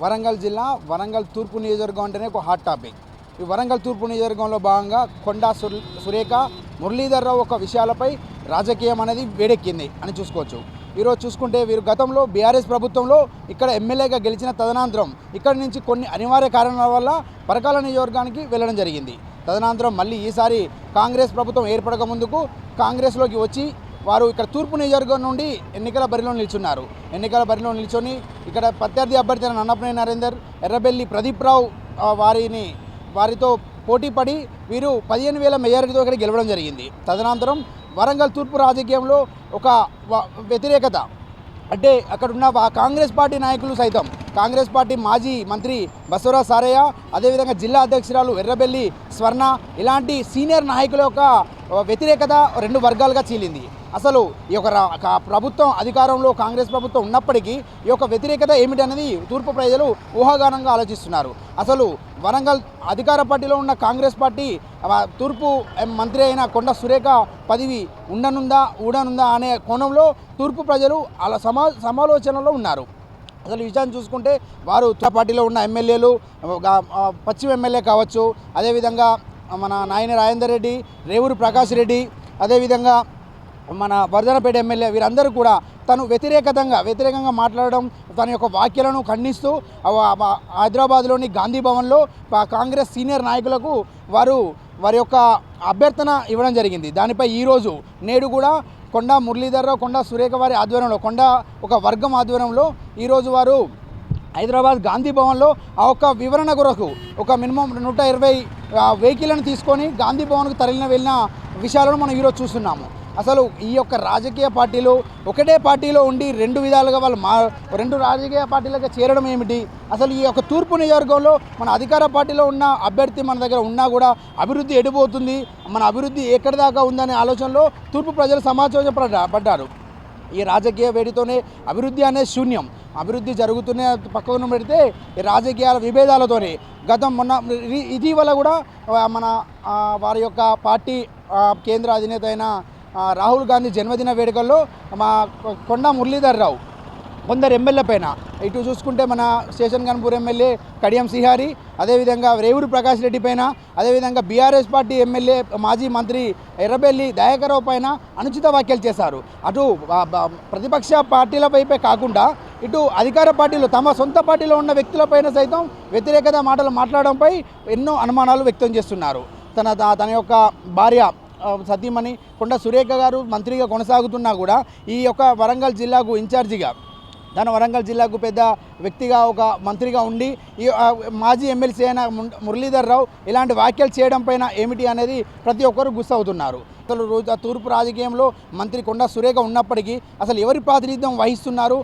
వరంగల్ జిల్లా వరంగల్ తూర్పు నియోజకవర్గం అంటేనే ఒక హాట్ టాపిక్ ఈ వరంగల్ తూర్పు నియోజకవర్గంలో భాగంగా కొండా సుర్- సురేఖ మురళీధర్రావు ఒక విషయాలపై రాజకీయం అనేది వేడెక్కింది అని చూసుకోవచ్చు. ఈరోజు చూసుకుంటే వీరు గతంలో బీఆర్ఎస్ ప్రభుత్వంలో ఇక్కడ ఎమ్మెల్యేగా గెలిచిన తదనంతరం ఇక్కడి నుంచి కొన్ని అనివార్య కారణాల వల్ల పరకాల నియోజకవర్గానికి వెళ్ళడం జరిగింది. తదనంతరం మళ్ళీ ఈసారి కాంగ్రెస్ ప్రభుత్వం ఏర్పడక ముందుకు కాంగ్రెస్లోకి వచ్చి వారు ఇక్కడ తూర్పు నియోజకవర్గం నుండి ఎన్నికల బరిలో నిల్చున్నారు. ఎన్నికల బరిలో నిల్చొని ఇక్కడ ప్రత్యర్థి అభ్యర్థి అయిన నరేందర్ ఎర్రబెల్లి ప్రదీప్ రావు వారిని వారితో పోటీ పడి వీరు పదిహేను వేల మెజారిటీతో ఇక్కడ గెలవడం జరిగింది. తదనంతరం వరంగల్ తూర్పు రాజకీయంలో ఒక వ్యతిరేకత. అంటే అక్కడ ఉన్న కాంగ్రెస్ పార్టీ నాయకులు సైతం కాంగ్రెస్ పార్టీ మాజీ మంత్రి బసవరాజ్ సారయ్య అదేవిధంగా జిల్లా అధ్యక్షురాలు ఎర్రబెల్లి స్వర్ణ ఇలాంటి సీనియర్ నాయకుల యొక్క వ్యతిరేకత రెండు వర్గాలుగా చీలింది. అసలు ఈ యొక్క ప్రభుత్వం అధికారంలో కాంగ్రెస్ ప్రభుత్వం ఉన్నప్పటికీ ఈ యొక్క వ్యతిరేకత ఏమిటనేది తూర్పు ప్రజలు ఊహాగానంగా ఆలోచిస్తున్నారు. అసలు వరంగల్ అధికార పార్టీలో ఉన్న కాంగ్రెస్ పార్టీ తూర్పు ఎం మంత్రి అయిన కొండ సురేఖ పదవి ఉండనుందా ఊడనుందా అనే కోణంలో తూర్పు ప్రజలు అలా సమా సమాలోచనలో ఉన్నారు. అసలు ఈ విషయాన్ని చూసుకుంటే వారు ఉత్తర పార్టీలో ఉన్న ఎమ్మెల్యేలు పశ్చిమ ఎమ్మెల్యే కావచ్చు అదేవిధంగా మన నాయని రాజేందర్ రెడ్డి రేవూరు ప్రకాష్ రెడ్డి అదేవిధంగా మన వర్ధనపేట ఎమ్మెల్యే వీరందరూ కూడా తను వ్యతిరేకతంగా వ్యతిరేకంగా మాట్లాడడం తన యొక్క వ్యాఖ్యలను ఖండిస్తూ హైదరాబాద్లోని గాంధీ భవన్లో కాంగ్రెస్ సీనియర్ నాయకులకు వారు వారి యొక్క అభ్యర్థన ఇవ్వడం జరిగింది. దానిపై ఈరోజు నేడు కూడా కొండ మురళీధర్రావు కొండ సురేఖ వారి ఆధ్వర్యంలో కొండ ఒక వర్గం ఆధ్వర్యంలో ఈరోజు వారు హైదరాబాద్ గాంధీ భవన్లో ఆ ఒక్క వివరణ కొరకు ఒక మినిమం నూట ఇరవై వెహికల్ని తీసుకొని గాంధీ భవన్కు తరలిన వెళ్ళిన విషయాలను మనం ఈరోజు చూస్తున్నాము. అసలు ఈ యొక్క రాజకీయ పార్టీలు ఒకటే పార్టీలో ఉండి రెండు విధాలుగా వాళ్ళు మా రెండు రాజకీయ పార్టీలకు చేరడం ఏమిటి? అసలు ఈ యొక్క తూర్పు నియోజకవర్గంలో మన అధికార పార్టీలో ఉన్న అభ్యర్థి మన దగ్గర ఉన్నా కూడా అభివృద్ధి ఎడిపోతుంది. మన అభివృద్ధి ఎక్కడి దాకా ఉందనే ఆలోచనలో తూర్పు ప్రజలు సమాచారం పడ్డారు. ఈ రాజకీయ వేడితోనే అభివృద్ధి అనేది శూన్యం. అభివృద్ధి జరుగుతూనే పక్కన పెడితే రాజకీయాల విభేదాలతోనే గతం మొన్న ఇటీవల కూడా మన వారి యొక్క పార్టీ కేంద్ర అధినేత అయిన రాహుల్ గాంధీ జన్మదిన వేడుకల్లో మా కొండ మురళీధర్ రావు కొందరు ఎమ్మెల్యే పైన. ఇటు చూసుకుంటే మన స్టేషన్ గన్పూర్ ఎమ్మెల్యే కడియం సిహారి అదేవిధంగా రేవుడి ప్రకాష్ రెడ్డి పైన అదేవిధంగా బీఆర్ఎస్ పార్టీ ఎమ్మెల్యే మాజీ మంత్రి ఎర్రబెల్లి దయాకరావు పైన అనుచిత వ్యాఖ్యలు చేశారు. అటు ప్రతిపక్ష పార్టీల వైపే కాకుండా ఇటు అధికార పార్టీలు తమ సొంత పార్టీలో ఉన్న వ్యక్తులపైన సైతం వ్యతిరేకత మాటలు మాట్లాడడంపై ఎన్నో అనుమానాలు వ్యక్తం చేస్తున్నారు. తన త- తన యొక్క భార్య సతీమణి కొండ సురేఖ గారు మంత్రిగా కొనసాగుతున్నా కూడా ఈ యొక్క వరంగల్ జిల్లాకు ఇన్ఛార్జిగా దాని వరంగల్ జిల్లాకు పెద్ద వ్యక్తిగా ఒక మంత్రిగా ఉండి ఈ మాజీ ఎమ్మెల్సీ అయిన ముం- మురళీధర్ రావు ఇలాంటి వ్యాఖ్యలు చేయడం పైన ఏమిటి అనేది ప్రతి ఒక్కరు గుర్తవుతున్నారు అసలు రోజు తూర్పు రాజకీయంలో మంత్రి కొండ సురేఖ ఉన్నప్పటికీ అసలు ఎవరి ప్రాతినిధ్యం వహిస్తున్నారు?